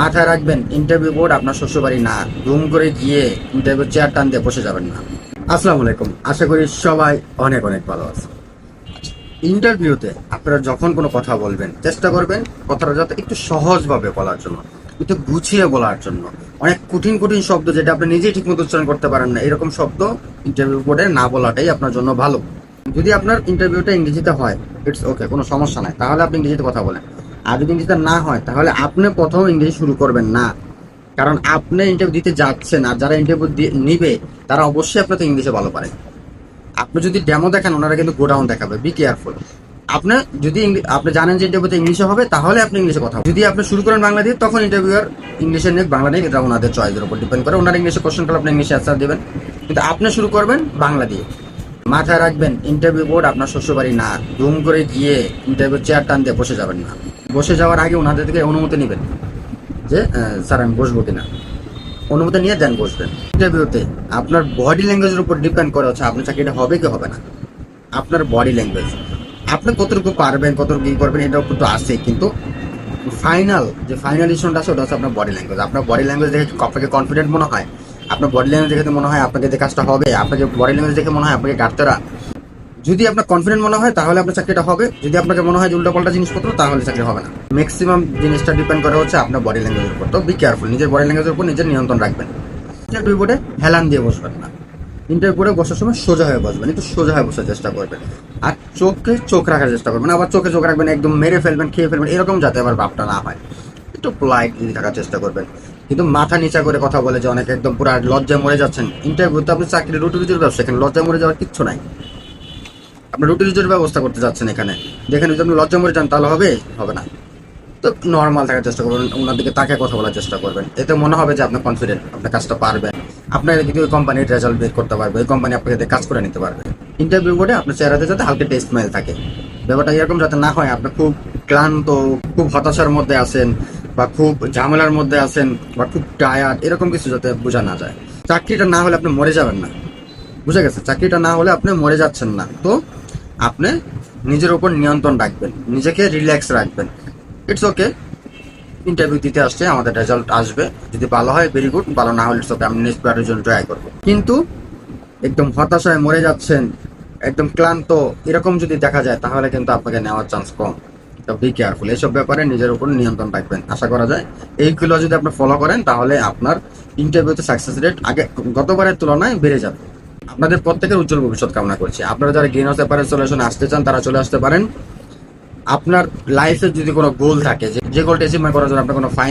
মাথায় রাখবেন interview board আপনার শ্বশুরবাড়ি না। রুম করে গিয়ে ইন্টারভিউ চেয়ার টান দিয়ে বসে যাবেন না। আসসালামু আলাইকুম। আশা করি সবাই অনেক অনেক ভালো আছে ইন্টারভিউতে আপনারা যখন কোনো কথা বলবেন, চেষ্টা করবেন কথাটা যাতে একটু সহজভাবে বলার জন্য, একটু গুছিয়ে বলার জন্য। অনেক কঠিন কঠিন শব্দ যেটা আপনি নিজেই ঠিকমতো উচ্চারণ করতে পারেন না, এরকম শব্দ ইন্টারভিউ বোর্ডে না বলাটাই আপনার জন্য ভালো। যদি আপনার ইন্টারভিউটা ইংরেজিতে হয় ইটস ওকে কোনো সমস্যা নাই। তাহলে আপনি ইংরেজিতে কথা বলেন। আর যদি ইংরেজিতে না হয়, তাহলে আপনি প্রথম ইংরেজি শুরু করবেন না। কারণ আপনি ইন্টারভিউ দিতে যাচ্ছেন, আর যারা ইন্টারভিউ নিবে, তারা অবশ্যই আপনাকে ইংলিশে ভালো পারে। আপনি যদি ডেমো দেখেন, ওনারা কিন্তু গোডাউন দেখাবে বি কেয়ারফুল আপনি যদি আপনি জানেন যে ইন্টারভিউতে ইংলিশে হবে, তাহলে আপনি ইংলিশে কথা। যদি আপনি শুরু করেন বাংলা দিয়ে তখন ইন্টারভিউয়ার ইংলিশে নিয়ে বাংলা নিয়ে এটা ওনাদের চয়েসের উপর ডিপেন্ড করে। ওনারা ইংলিশে কোশ্চেন করলে আপনি ইংলিশে অ্যান্সার দেবেন। কিন্তু আপনি শুরু করবেন বাংলা দিয়ে মাথায় রাখবেন ইন্টারভিউ বোর্ড আপনার শ্বশুরবাড়ি না। রুম করে গিয়ে ইন্টারভিউ চেয়ার টান দিয়ে বসে যাবেন না। বসে যাওয়ার আগে ওনাদের থেকে অনুমতি নেবেন যে স্যার, আমি বসবো কিনা। অনুমতি নিয়ে দেন বসবেন। ইন্টারভিউতে আপনার বডি ল্যাঙ্গুয়েজের উপর ডিপেন্ড করে হচ্ছে আপনার চাকরিটা হবে কি হবে না। আপনার বডি ল্যাঙ্গুয়েজ আপনি কতটুকু পারবেন, কতটুকু কী করবেন, এটার উপর তো আছে, কিন্তু ফাইনাল যে ফাইনাল ডিসিশনটা আছে, ওটা হচ্ছে আপনার বডি ল্যাঙ্গুয়েজ আপনার বডি ল্যাঙ্গুয়েজ দেখে আপনাকে কনফিডেন্ট মনে হয়। আপনার বডি ল্যাঙ্গুয়েজ দেখে মনে হয় আপনাকে যে কাজটা হবে, আপনাকে বডি ল্যাঙ্গুয়েজ দেখে মনে হয় আপনাকে গাড়তেরা যদি আপনার কনফিডেন্ট মনে হয়, তাহলে আপনার চাকরিটা হবে। যদি আপনাকে মনে হয় যে উল্টাপাল্টা জিনিসপত্র, তাহলে চাকরি হবে না। ম্যাক্সিমাম জিনিসটা ডিপেন্ড করে হচ্ছে আপনার বডি ল্যাঙ্গুয়েজের উপর। তো বি কেয়ারফুল নিজের বডি ল্যাঙ্গুয়েজের উপর নিজের নিয়ন্ত্রণ রাখবেন। ইন্টারভিউ বোর্ডে হেলান দিয়ে বসবেন না। ইন্টারভিউ বোর্ডে বসার সময় সোজা হয়ে বসবেন, একটু সোজা হয়ে বসার চেষ্টা করবেন। আর চোখে চোখ রাখার চেষ্টা করবেন, আবার চোখে চোখ রাখবেন, একদম মেরে ফেলবেন, খেয়ে ফেলবেন, এরকম যাতে আবার ভাবটা না হয়। একটু প্লাইট পোলাইটলি থাকার চেষ্টা করবেন। কিন্তু মাথা নিচা করে কথা বলে যে অনেকে একদম পুরো লজ্জায় মরে যাচ্ছেন। ইন্টারভিউতে আপনি চাকরি রুটি রুটির ব্যবসা, এখানে লজ্জায় মরে যাওয়ার কিচ্ছু নাই। আপনি রুটি রুটির ব্যবস্থা করতে যাচ্ছেন এখানে। যেখানে যদি আপনি লজ্জা মরে যান, তাহলে হবে? হবে না। তো নর্মাল থাকার চেষ্টা করবেন, ওনার দিকে তাকে কথা বলার চেষ্টা করবেন। এতে মনে হবে যে আপনি কনফিডেন্ট আপনার কাজটা পারবেন। আপনার কিন্তু ওই কোম্পানির রেজাল্ট বের করতে পারবে, ওই কোম্পানি আপনাকে কাজ করে নিতে পারবে। ইন্টারভিউ বোর্ডে আপনার চেহারাতে যাতে হালকা টেস্ট মেল থাকে। ব্যাপারটা এরকম যাতে না হয়, আপনি খুব ক্লান্ত, খুব হতাশার মধ্যে আছেন বা খুব ঝামেলার মধ্যে আছেন বা খুব টায়ার্ড এরকম কিছু যাতে বোঝা না যায়। চাকরিটা না হলে আপনি মরে যাবেন না। বুঝে গেছে চাকরিটা না হলে আপনি মরে যাচ্ছেন না। তো আপনি নিজের উপর নিয়ন্ত্রণ রাখবেন, নিজেকে রিল্যাক্স রাখবেন। ইটস ওকে ইন্টারভিউ দিতে আসছে, আমাদের রেজাল্ট আসবে। যদি ভালো হয় ভেরি গুড ভালো না হলে ওকে আমি নেক্সট বারের জন্য ট্রাই করব। কিন্তু একদম হতাশায় মরে যাচ্ছেন, একদম ক্লান্ত, এরকম যদি দেখা যায়, তাহলে কিন্তু আপনাকে নেওয়ার চান্স কম। তো বি কেয়ারফুল এইসব ব্যাপারে নিজের উপর নিয়ন্ত্রণ রাখবেন। আশা করা যায়, এইগুলো যদি আপনি ফলো করেন, তাহলে আপনার ইন্টারভিউতে সাকসেস রেট আগে গতবারের তুলনায় বেড়ে যাবে। আপনাদের প্রত্যেকের উজ্জ্বল ভবিষ্যৎ কামনা করছি। আপনারা যারা গ্রিন হাউস অ্যাপারেন্স সলিউশন আসতে চান, তারা চলে আসতে পারেন। আপনার লাইফে যদি কোনো গোল থাকে, যে যে গোলটা অ্যাচিভমেন্ট করার জন্য আপনার কোনো ফাইনাল